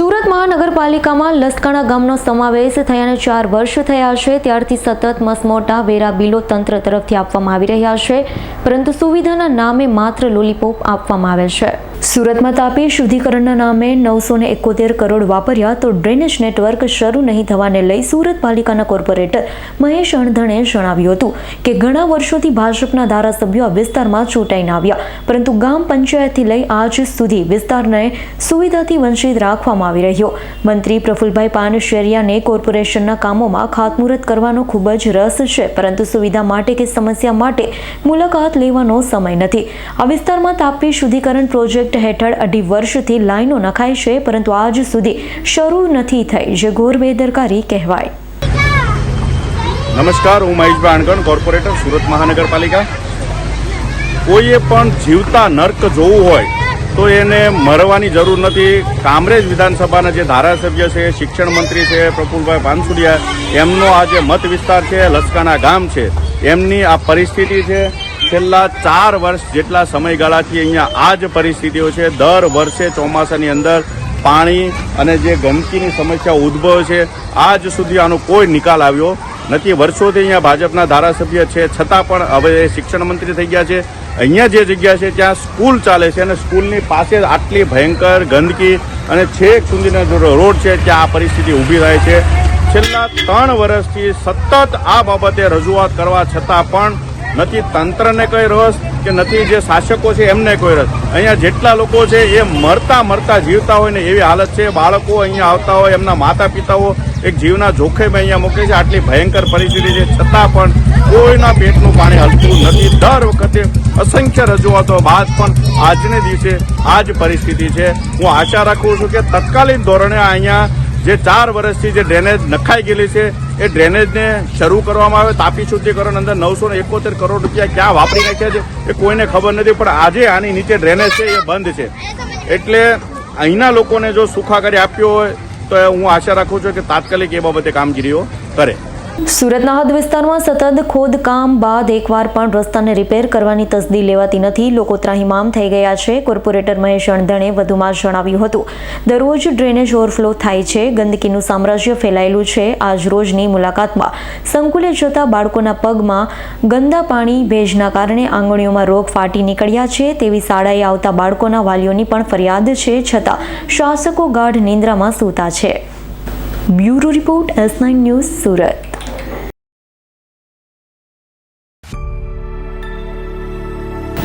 સુરત મહાનગરપાલિકામાં લસકાણા ગામનો સમાવેશ થયાને ચાર વર્ષ થયા છે. ત્યારથી સતત મસમોટા વેરા બિલો તંત્ર તરફથી આપવામાં આવી રહ્યા છે. પરંતુ સુવિધાના નામે માત્ર લોલીપોપ આપવામાં આવે છે. સુરતમાં તાપી શુદ્ધિકરણના નામે નવસો ને એકોતેર કરોડ વાપર્યા તો ડ્રેનેજ નેટવર્ક શરૂ નહીં થવાને લઈ સુરત પાલિકાના કોર્પોરેટર મહેશ અણધણે જણાવ્યું હતું કે ઘણા વર્ષોથી ભાજપના ધારાસભ્યો આ વિસ્તારમાં ચૂંટાઈને આવ્યા, પરંતુ ગામ પંચાયતથી લઈ આજ સુધી વિસ્તારને સુવિધાથી વંચિત રાખવામાં આવી રહ્યો. મંત્રી પ્રફુલભાઈ પાનશેરિયાને કોર્પોરેશનના કામોમાં ખાતમુહૂર્ત કરવાનો ખૂબ જ રસ છે, પરંતુ સુવિધા માટે કે સમસ્યા માટે મુલાકાત લેવાનો સમય નથી. આ વિસ્તારમાં તાપી શુદ્ધિકરણ પ્રોજેક્ટ હેઠળ અઢી વર્ષથી લાઈનો નખાય છે, પરંતુ આજ સુધી શરૂ નથી થઈ, જે ઘોર બેદરકારી કહેવાય. નમસ્કાર, હું મહેશભાઈ આણગણ કોર્પોરેટર, સુરત મહાનગરપાલિકા. કોઈએ પણ જીવતા નર્ક જોવું હોય, તો એને મરવાની જરૂર નથી. કામરેજ વિધાનસભાના જે ધારાસભ્ય છે, શિક્ષણ મંત્રી છે, પ્રફુલભાઈ પાનસુડિયા, એમનો આ જે મત વિસ્તાર છે, લસકાના ગામ છે. એમની આ પરિસ્થિતિ છે છેલ્લા ચાર વર્ષ જેટલા સમયગાળાથી અહીંયા આ જ પરિસ્થિતિઓ છે. દર વર્ષે ચોમાસાની અંદર પાણી અને જે ગંદકીની સમસ્યા ઉદ્ભવે છે, આજ સુધી આનો કોઈ નિકાલ આવ્યો નથી. વર્ષોથી અહીંયા ભાજપના ધારાસભ્ય છે, છતાં પણ હવે શિક્ષણ મંત્રી થઈ ગયા છે. અહીંયા જે જગ્યા છે, ત્યાં સ્કૂલ ચાલે છે અને સ્કૂલની પાસે આટલી ભયંકર ગંદકી અને છેક સુધીનો જો રોડ છે, ત્યાં આ પરિસ્થિતિ ઊભી થાય છે. છેલ્લા ત્રણ વર્ષથી સતત આ બાબતે રજૂઆત કરવા છતાં પણ નથી તંત્રને કોઈ રસ કે નથી જે શાસકો છે એમને કોઈ રસ. અહીંયા જેટલા લોકો છે એ મરતા મરતા જીવતા હોય ને એવી હાલત છે. બાળકો અહીંયા આવતા હોય, એમના માતા પિતાઓ એક જીવના જોખમે અહીંયા મૂકે છે. આટલી ભયંકર પરિસ્થિતિ છે. છતાં પણ કોઈના પેટનું પાણી હલતું નથી. દર વખતે અસંખ્ય રજૂઆતો બાદ પણ આજને દિવસે આ જ પરિસ્થિતિ છે. હું આશા રાખું છું કે તત્કાલીન ધોરણે અહીંયા જે ચાર વર્ષથી જે ડ્રેનેજ નખાઈ ગયેલી છે, એ ડ્રેનેજને શરૂ કરવામાં આવે, તાપી શુદ્ધિકરણ અંદર નવસો એકોતેર કરોડ રૂપિયા ક્યાં વાપરી નાખ્યા છે, એ કોઈને ખબર નથી, પણ આજે આની નીચે ડ્રેનેજ છે, એ બંધ છે. એટલે અહીંના લોકોને જો સુખાકારી આપ્યો હોય, તો હું આશા રાખું છું કે તાત્કાલિક એ બાબતે કામગીરીઓ કરે. સુરતના હદ વિસ્તારમાં સતત ખોદકામ બાદ એકવાર પણ રસ્તાને રિપેર કરવાની તસદી લેવાતી નથી. લોકો ત્રાહિમામ થઈ ગયા છે. કોર્પોરેટર મહેશ અણધણે વધુમાં જણાવ્યું હતું. દરરોજ ડ્રેનેજ ઓવરફ્લો થાય છે. ગંદકીનું સામ્રાજ્ય ફેલાયેલું છે. આજ રોજની મુલાકાતમાં સંકુલે જતા બાળકોના પગમાં ગંદા પાણી ભેજના કારણે આંગળીઓમાં રોગ ફાટી નીકળ્યા છે. તેવી શાળાએ આવતા બાળકોના વાલીઓની પણ ફરિયાદ છે. છતાં શાસકો ગાઢ નિંદ્રામાં સૂતા છે. Bureau report S nine news Surat.